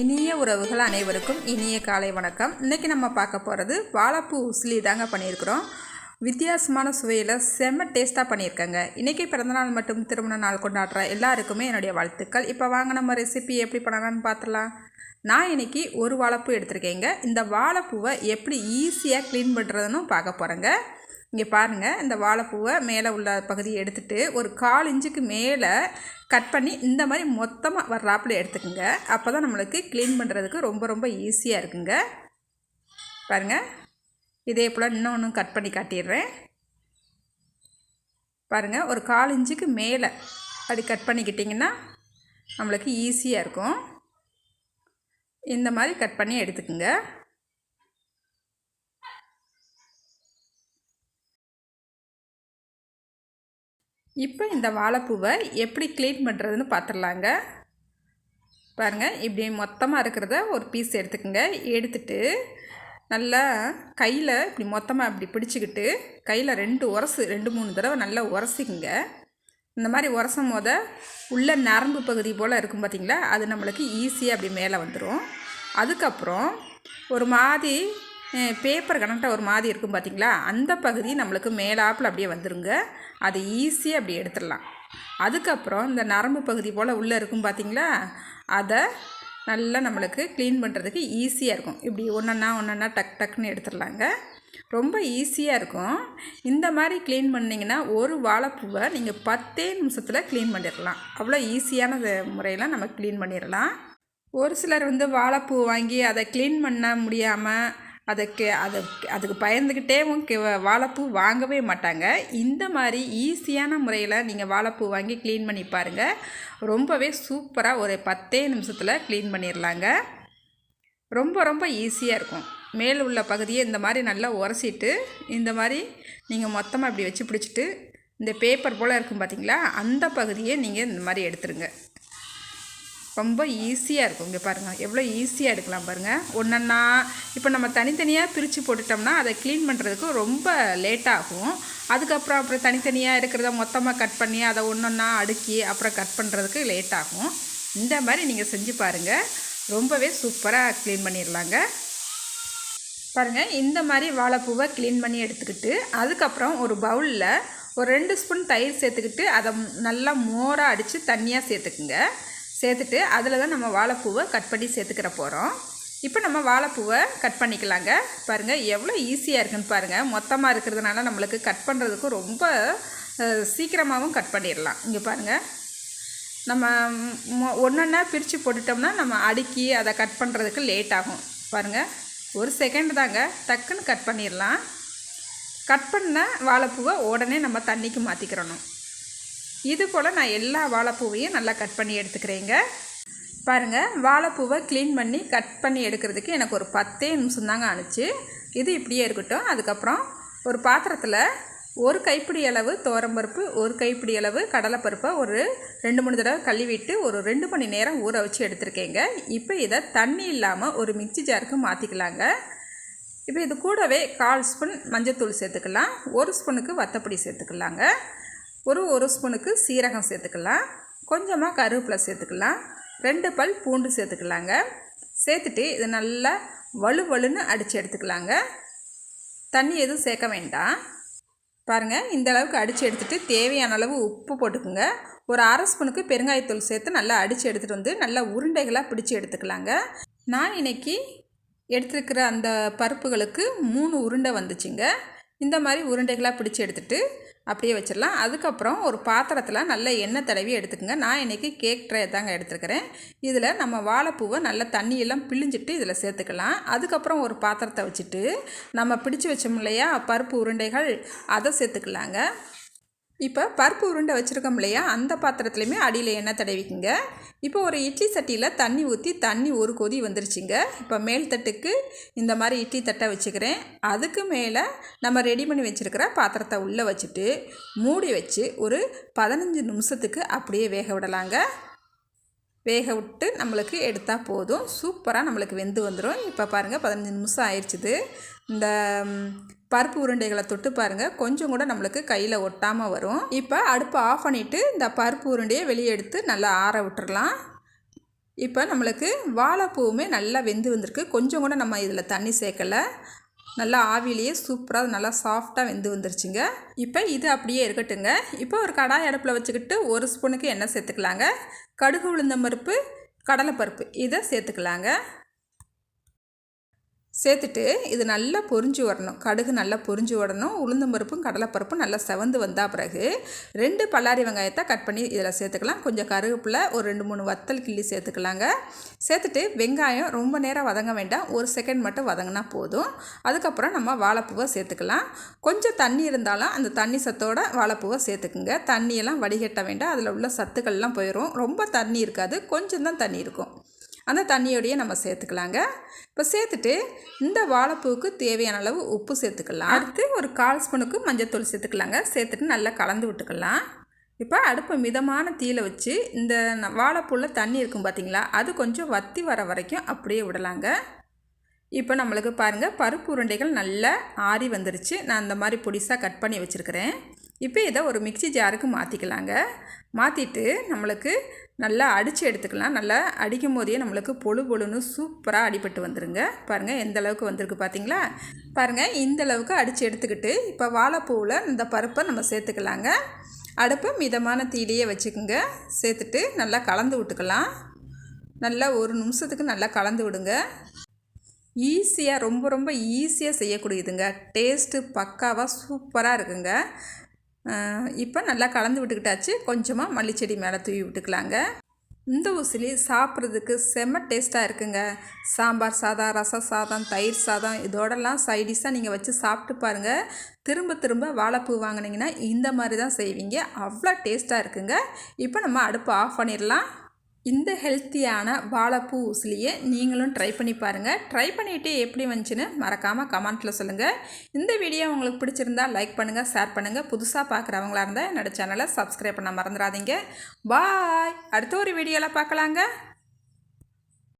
இனிய உறவுகள் அனைவருக்கும் இனிய காலை வணக்கம். இன்றைக்கி நம்ம பார்க்க போகிறது வாழைப்பூ உசிலி தாங்க பண்ணியிருக்கிறோம். வித்தியாசமான சுவையில் செம்ம டேஸ்ட்டாக பண்ணியிருக்கேங்க. இன்றைக்கி பிறந்தநாள் மட்டும் திருமண நாள் கொண்டாடுற எல்லாருக்குமே என்னுடைய வாழ்த்துக்கள். இப்போ வாங்க நம்ம ரெசிபி எப்படி பண்ணலாம்னு பார்த்துலாம் நான் இன்றைக்கி ஒரு வாழைப்பூ எடுத்திருக்கேங்க. இந்த வாழைப்பூவை எப்படி ஈஸியாக க்ளீன் பண்ணுறதுன்னு பார்க்க போகிறேங்க இங்கே பாருங்கள் இந்த வாழைப்பூவை மேலே உள்ள பகுதியை எடுத்துகிட்டு ஒரு கால் இன்ச்சுக்கு மேலே கட் பண்ணி இந்த மாதிரி மொத்தமாக வர்றாப்பில் எடுத்துக்கோங்க. அப்போ தான் நம்மளுக்கு க்ளீன் பண்ணுறதுக்கு ரொம்ப ரொம்ப ஈஸியாக இருக்குங்க. பாருங்கள் இதே போல் இன்னொன்று கட் பண்ணி காட்டிடுறேன். பாருங்கள் ஒரு கால் இன்ச்சுக்கு மேலே அப்படி கட் பண்ணிக்கிட்டிங்கன்னா நம்மளுக்கு ஈஸியாக இருக்கும். இந்த மாதிரி கட் பண்ணி எடுத்துக்கோங்க. இப்போ இந்த வாழைப்பூவை எப்படி க்ளீன் பண்ணுறதுன்னு பார்த்துடலாங்க. பாருங்கள் இப்படி மொத்தமாக இருக்கிறத ஒரு பீஸ் எடுத்துக்கோங்க. எடுத்துட்டு நல்லா கையில் இப்படி மொத்தமாக இப்படி பிடிச்சிக்கிட்டு கையில் ரெண்டு உரசு ரெண்டு மூணு தடவை நல்லா உரசிக்குங்க. இந்த மாதிரி உரசும் போத உள்ள நரம்பு பகுதி போல் இருக்கும் பார்த்திங்களா அது நம்மளுக்கு ஈஸியாக அப்படி மேலே வந்துடும் அதுக்கப்புறம் ஒரு மாதிரி பேப்பர் கனெக்டாக ஒரு மாதிரி இருக்கும் பார்த்திங்களா? அந்த பகுதி நம்மளுக்கு மேலாப்பில் அப்படியே வந்துருங்க. அதை ஈஸியாக அப்படி எடுத்துடலாம். அதுக்கப்புறம் இந்த நரம்பு பகுதி போல் உள்ளே இருக்கும் பார்த்திங்களா? அதை நல்லா நம்மளுக்கு க்ளீன் பண்ணுறதுக்கு ஈஸியாக இருக்கும். இப்படி ஒன்றா ஒன்றா டக் டக்குன்னு எடுத்துடலாங்க. ரொம்ப ஈஸியாக இருக்கும். இந்த மாதிரி க்ளீன் பண்ணிங்கன்னா ஒரு வாழைப்பூவை நீங்கள் பத்தே நிமிஷத்தில் க்ளீன் பண்ணிடலாம். அவ்வளோ ஈஸியான முறையில் நம்ம க்ளீன் பண்ணிடலாம். ஒரு சிலர் வந்து வாழைப்பூ வாங்கி அதை க்ளீன் பண்ண முடியாமல் அதுக்கு அது அதுக்கு பயந்துக்கிட்டேவும் வாழைப்பூ வாங்கவே மாட்டாங்க. இந்த மாதிரி ஈஸியான முறையில் நீங்கள் வாழைப்பூ வாங்கி க்ளீன் பண்ணி பாருங்கள் ரொம்பவே சூப்பராக ஒரு பத்தே நிமிஷத்தில் க்ளீன் பண்ணிடலாங்க ரொம்ப ரொம்ப ஈஸியாக இருக்கும். மேல் உள்ள பகுதியை இந்த மாதிரி நல்லா உரசிட்டு இந்த மாதிரி நீங்கள் மொத்தமாக இப்படி வச்சு பிடிச்சிட்டு இந்த பேப்பர் போல் இருக்கும் பார்த்தீங்களா அந்த பகுதியை நீங்கள் இந்த மாதிரி எடுத்துருங்க. ரொம்ப ஈஸியாக இருக்கும். இங்கே பாருங்கள் எவ்வளோ ஈஸியாக எடுக்கலாம் பாருங்கள் ஒன்றா இப்போ நம்ம தனித்தனியாக பிரித்து போட்டுட்டோம்னா அதை க்ளீன் பண்ணுறதுக்கு ரொம்ப லேட்டாகும் அதுக்கப்புறம் அப்புறம் தனித்தனியாக இருக்கிறத மொத்தமாக கட் பண்ணி அதை ஒன்றா அடுக்கி அப்புறம் கட் பண்ணுறதுக்கு லேட் ஆகும். இந்த மாதிரி நீங்கள் செஞ்சு பாருங்கள் ரொம்பவே சூப்பராக க்ளீன் பண்ணிடலாங்க பாருங்கள் இந்த மாதிரி வாழைப்பூவை க்ளீன் பண்ணி எடுத்துக்கிட்டு அதுக்கப்புறம் ஒரு பவுலில் ஒரு ரெண்டு ஸ்பூன் தயிர் சேர்த்துக்கிட்டு அதை நல்லா மோராக அடித்து தண்ணியாக சேர்த்துக்குங்க. சேர்த்துட்டு அதில் தான் நம்ம வாழைப்பூவை கட் பண்ணி சேர்த்துக்கிற போகிறோம் இப்போ நம்ம வாழைப்பூவை கட் பண்ணிக்கலாங்க. பாருங்கள் எவ்வளோ ஈஸியாக இருக்குன்னு பாருங்கள் மொத்தமாக இருக்கிறதுனால நம்மளுக்கு கட் பண்ணுறதுக்கும் ரொம்ப சீக்கிரமாகவும் கட் பண்ணிடலாம். இங்கே பாருங்கள் நம்ம ஒன்றொன்னா பிரித்து போட்டுட்டோம்னா நம்ம அடுக்கி அதை கட் பண்ணுறதுக்கு லேட் ஆகும். பாருங்கள் ஒரு செகண்ட் தாங்க. டக்குன்னு கட் பண்ணிடலாம். கட் பண்ண வாழைப்பூவை உடனே நம்ம தண்ணிக்கு மாற்றிக்கிறணும் இது போல் நான் எல்லா வாழைப்பூவையும் நல்லா கட் பண்ணி எடுத்துக்கிறேங்க. பாருங்கள் வாழைப்பூவை க்ளீன் பண்ணி கட் பண்ணி எடுக்கிறதுக்கு எனக்கு ஒரு பத்தே நிமிஷம் தாங்க ஆணுச்சு. இது இப்படியே இருக்கட்டும். அதுக்கப்புறம் ஒரு பாத்திரத்தில் ஒரு கைப்பிடி அளவு தோரம்பருப்பு ஒரு கைப்பிடி அளவு கடலைப்பருப்பை ஒரு ரெண்டு மூணு தடவை கழுவிட்டு ஒரு ரெண்டு மணி நேரம் ஊற வச்சு எடுத்துருக்கேங்க. இப்போ இதை தண்ணி இல்லாமல் ஒரு மிக்சி ஜாருக்கு மாற்றிக்கலாங்க இப்போ இது கூடவே கால் ஸ்பூன் மஞ்சத்தூள் சேர்த்துக்கலாம். ஒரு ஸ்பூனுக்கு வத்தப்பொடி சேர்த்துக்கலாங்க. ஒரு ஒரு ஸ்பூனுக்கு சீரகம் சேர்த்துக்கலாம். கொஞ்சமாக கருவேப்பிலை சேர்த்துக்கலாம். ரெண்டு பல் பூண்டு சேர்த்துக்கலாங்க. சேர்த்துட்டு இது நல்லா வலு வலுன்னு அடித்து எடுத்துக்கலாங்க. தண்ணி எதுவும் சேர்க்க வேண்டாம். பாருங்கள் இந்த அளவுக்கு அடித்து எடுத்துகிட்டு தேவையான அளவு உப்பு போட்டுக்குங்க. ஒரு அரை ஸ்பூனுக்கு பெருங்காயத்தூள் சேர்த்து நல்லா அடித்து எடுத்துகிட்டு வந்து நல்லா உருண்டைகளாக பிடிச்சி எடுத்துக்கலாங்க. நான் இன்றைக்கி எடுத்துருக்கிற அந்த பருப்புகளுக்கு மூணு உருண்டை வந்துச்சுங்க. இந்த மாதிரி உருண்டைகளாக பிடிச்சி எடுத்துகிட்டு அப்படியே வச்சிடலாம். அதுக்கப்புறம் ஒரு பாத்திரத்தில் நல்ல எண்ணெய் தடவி எடுத்துக்கோங்க. நான் இன்றைக்கி கேக் ட்ரே தாங்க எடுத்துருக்கிறேன். இதில் நம்ம வாழைப்பூவை நல்ல தண்ணியெல்லாம் பிழிஞ்சிட்டு இதில் சேர்த்துக்கலாம். அதுக்கப்புறம் ஒரு பாத்திரத்தை வச்சுட்டு நம்ம பிடிச்சி வச்சோம் இல்லையா? பருப்பு உருண்டைகள் அதை சேர்த்துக்கலாங்க. இப்போ பருப்பு உருண்டை வச்சுருக்கோம் இல்லையா? அந்த பாத்திரத்துலையுமே அடியில் எண்ணெய் தடவிக்குங்க. இப்போ ஒரு இட்லி சட்டியில் தண்ணி ஊற்றி தண்ணி ஒரு கொதி வந்துருச்சுங்க. இப்போ மேல் தட்டுக்கு இந்த மாதிரி இட்லி தட்டை வச்சுக்கிறேன். அதுக்கு மேலே நம்ம ரெடி பண்ணி வச்சுருக்கிற பாத்திரத்தை உள்ளே வச்சுட்டு மூடி வச்சு ஒரு பதினஞ்சு நிமிஷத்துக்கு அப்படியே வேக விடலாங்க. வேக விட்டு நம்மளுக்கு எடுத்தால் போதும். சூப்பராக நம்மளுக்கு வெந்து வந்துடும் இப்போ பாருங்கள் பதினஞ்சு நிமிஷம் ஆயிடுச்சுது. இந்த பருப்பு உருண்டைகளை தொட்டு பாருங்கள் கொஞ்சம் கூட நம்மளுக்கு கையில் ஒட்டாமல் வரும். இப்போ அடுப்பை ஆஃப் பண்ணிவிட்டு இந்த பருப்பு உருண்டையை வெளியே எடுத்து நல்லா ஆற விட்டுறலாம். இப்போ நம்மளுக்கு வாழைப்பூவுமே நல்லா வெந்து வந்திருக்கு. கொஞ்சம் கூட நம்ம இதில் தண்ணி சேர்க்கலை. நல்லா ஆவிலேயே சூப்பராக நல்லா சாஃப்டாக வெந்து வந்துருச்சுங்க. இப்போ இது அப்படியே இருக்கட்டுங்க. இப்போ ஒரு கடாய் அடுப்பில் வச்சுக்கிட்டு ஒரு ஸ்பூனுக்கு எண்ணெய் சேர்த்துக்கலாங்க. கடுகு உளுந்த பருப்பு கடலைப்பருப்பு இதை சேர்த்துக்கலாங்க. சேர்த்துட்டு இது நல்லா பொரிஞ்சு வரணும். கடுகு நல்லா பொரிஞ்சு வரணும். உளுந்தம்பருப்பும் கடலைப்பருப்பும் நல்லா செவந்து வந்தால் பிறகு ரெண்டு பல்லாரி வெங்காயத்தை கட் பண்ணி இதில் சேர்த்துக்கலாம். கொஞ்சம் கருவேப்பில் ஒரு ரெண்டு மூணு வத்தல் கிள்ளி சேர்த்துக்கலாங்க. சேர்த்துட்டு வெங்காயம் ரொம்ப நேரம் வதங்க வேண்டாம். ஒரு செகண்ட் மட்டும் வதங்கினா போதும். அதுக்கப்புறம் நம்ம வாழைப்பூவை சேர்த்துக்கலாம். கொஞ்சம் தண்ணி இருந்தாலும் அந்த தண்ணி சத்தோட வாழைப்பூவை சேர்த்துக்குங்க. தண்ணியெல்லாம் வடிகட்ட வேண்டாம். அதில் உள்ள சத்துக்கள்லாம் போயிடும் ரொம்ப தண்ணி இருக்காது. கொஞ்சம் தான் தண்ணி இருக்கும். அந்த தண்ணியோடையே நம்ம சேர்த்துக்கலாங்க. இப்போ சேர்த்துட்டு இந்த வாழைப்பூவுக்கு தேவையான அளவு உப்பு சேர்த்துக்கலாம். அடுத்து ஒரு கால் ஸ்பூனுக்கு மஞ்சத்தூள் சேர்த்துக்கலாங்க. சேர்த்துட்டு நல்லா கலந்து விட்டுக்கலாம். இப்போ அடுப்பை மிதமான தீயில வச்சு இந்த வாழைப்பூவில் தண்ணி இருக்கும் பார்த்தீங்களா அது கொஞ்சம் வத்தி வர வரைக்கும் அப்படியே விடலாங்க. இப்போ நம்மளுக்கு பாருங்கள் பருப்பு உருண்டைகள் நல்லா ஆறி வந்துருச்சு. நான் அந்த மாதிரி பொடிசாக கட் பண்ணி வச்சுருக்கிறேன். இப்போ இதை ஒரு மிக்சி ஜாருக்கு மாற்றிக்கலாங்க மாற்றிட்டு நம்மளுக்கு நல்லா அடித்து எடுத்துக்கலாம். நல்லா அடிக்கும் போதே நம்மளுக்கு பொழு பொழுன்னு சூப்பராக அடிபட்டு வந்துருங்க. பாருங்கள் எந்த அளவுக்கு வந்திருக்கு பார்த்தீங்களா பாருங்கள் இந்த அளவுக்கு அடித்து எடுத்துக்கிட்டு இப்போ வாழைப்பூவில் இந்த பருப்பை நம்ம சேர்த்துக்கலாங்க. அடுப்பை மிதமான தீலையே வச்சுக்கோங்க. சேர்த்துட்டு நல்லா கலந்து விட்டுக்கலாம். நல்லா ஒரு நிமிஷத்துக்கு நல்லா கலந்து விடுங்க. ஈஸியாக ரொம்ப ரொம்ப ஈஸியாக செய்யக்கூடியதுங்க. டேஸ்ட்டு பக்காவாக சூப்பராக இருக்குங்க. இப்போ நல்லா கலந்து விட்டுக்கிட்டாச்சு. கொஞ்சமாக மல்லிச்செடி மேலே தூவி விட்டுக்கலாங்க. இந்த உசிலி சாப்பிட்றதுக்கு செம்ம டேஸ்ட்டாக இருக்குங்க. சாம்பார் சாதம் ரச சாதம் தயிர் சாதம் இதோடலாம் சைடிஷாக நீங்கள் வச்சு சாப்பிட்டு பாருங்கள் திரும்ப திரும்ப வாழைப்பூ வாங்கினீங்கன்னா இந்த மாதிரி தான் செய்வீங்க. அவ்வளோ டேஸ்ட்டாக இருக்குங்க. இப்போ நம்ம அடுப்பு ஆஃப் பண்ணிடலாம். இந்த ஹெல்த்தியான வாழைப்பூ உசிலியை நீங்களும் ட்ரை பண்ணி பாருங்கள் ட்ரை பண்ணிவிட்டு எப்படி வந்துச்சுன்னு மறக்காமல் கமெண்ட்டில் சொல்லுங்கள் இந்த வீடியோ உங்களுக்கு பிடிச்சிருந்தா லைக் பண்ணுங்கள் ஷேர் பண்ணுங்கள் புதுசாக பார்க்குறவங்களா இருந்தால் என்னோடய சேனலை சப்ஸ்கிரைப் பண்ண மறந்துடாதீங்க. பாய் அடுத்த ஒரு வீடியோவில் பார்க்கலாங்க.